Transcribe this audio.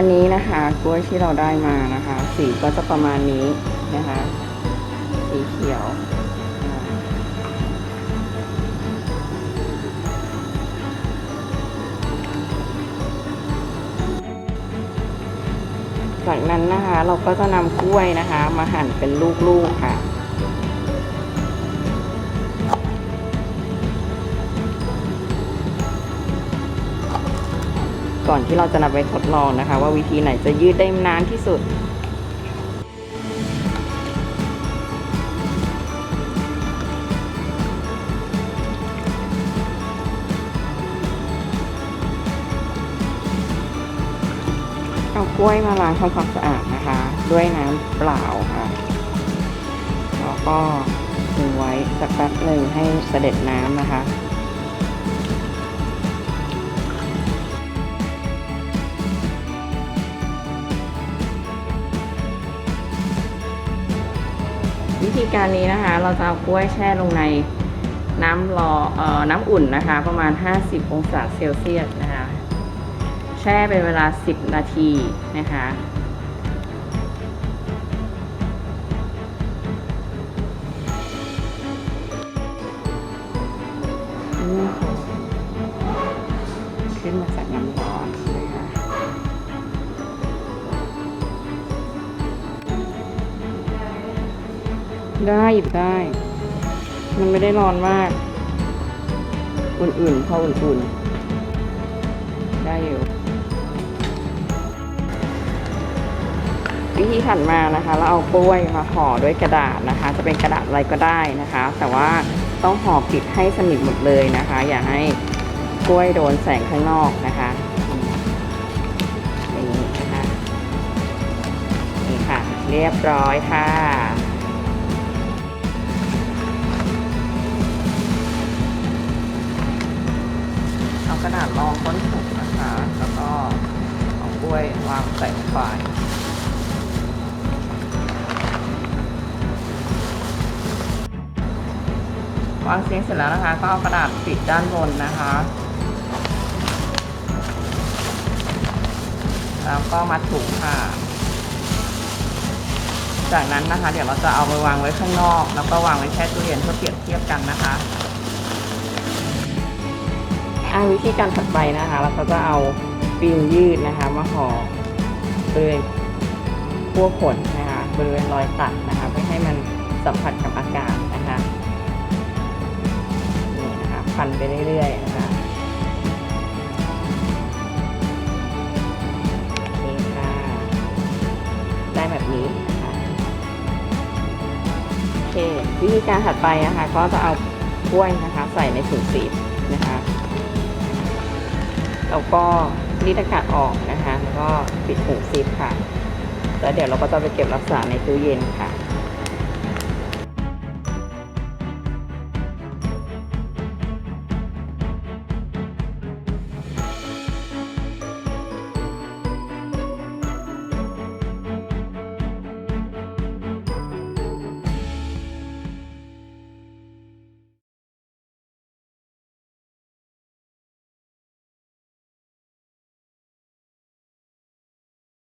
อันนี้นะคะกล้วยที่เราได้มานะคะ สีก็จะประมาณนี้นะคะ สีเขียวจากนั้นนะคะเราก็จะนำกล้วยนะคะ มาหั่นเป็นลูกๆค่ะ ก่อนที่เราจะนำไปทดลองนะคะ ว่าวิธีไหนจะยืดได้นานที่สุดเอากล้วยมาล้างทำความสะอาดนะคะ ด้วยน้ำเปล่าค่ะแล้วก็ทิ้งไว้สักแป๊บหนึ่งให้เสด็จน้ำนะคะ วิธีการนี้นะคะ เราจะเอากล้วยแช่ลงในน้ำรอเอ่อน้ำอุ่นนะคะ ประมาณ 50 องศาเซลเซียสนะคะ แช่เป็นเวลา 10 นาทีนะคะ ได้หยิบได้ มันไม่ได้ร้อนมาก อุ่นๆพออุ่นๆ ได้อยู่ วิธีถัดมานะคะ เราเอากล้วยมาห่อด้วยกระดาษนะคะ จะเป็นกระดาษอะไรก็ได้นะคะ แต่ว่าต้องห่อปิดให้สนิทหมดเลยนะคะ อย่าให้กล้วยโดนแสงข้างนอกนะคะอย่างนี้นะคะนี่ค่ะ เรียบร้อยค่ะ วางข้นถุงนะคะ แล้วก็เอากล้วยวางใส่ลงไปวางเสียงเสร็จแล้วนะคะ ก็เอากระดาษปิดด้านบนนะคะ แล้วก็มัดถุงค่ะ จากนั้นนะคะ เดี๋ยวเราจะเอาไปวางไว้ข้างนอก แล้วก็วางไว้แช่ตู้เย็นเพื่อเปรียบเทียบกันนะคะ อ่าวิธีการถัดไปนะคะ เราก็จะเอาฟิลยืดนะคะ มาห่อบริเวณขั้วขนนะคะ บริเวณรอยตัดนะคะเพื่อให้มันสัมผัสกับอากาศนะคะนี่นะคะพันไปเรื่อยๆนะคะนี่ค่ะได้แบบนี้นะคะโอเควิธีการถัดไปนะคะ ก็จะเอากล้วยนะคะ ใส่ในถุงสีนะคะ แล้วก็รีดอากาศออกนะคะ แล้วก็ปิดถุงซิปค่ะ แล้วเดี๋ยวเราก็จะไปเก็บรักษาในตู้เย็นค่ะ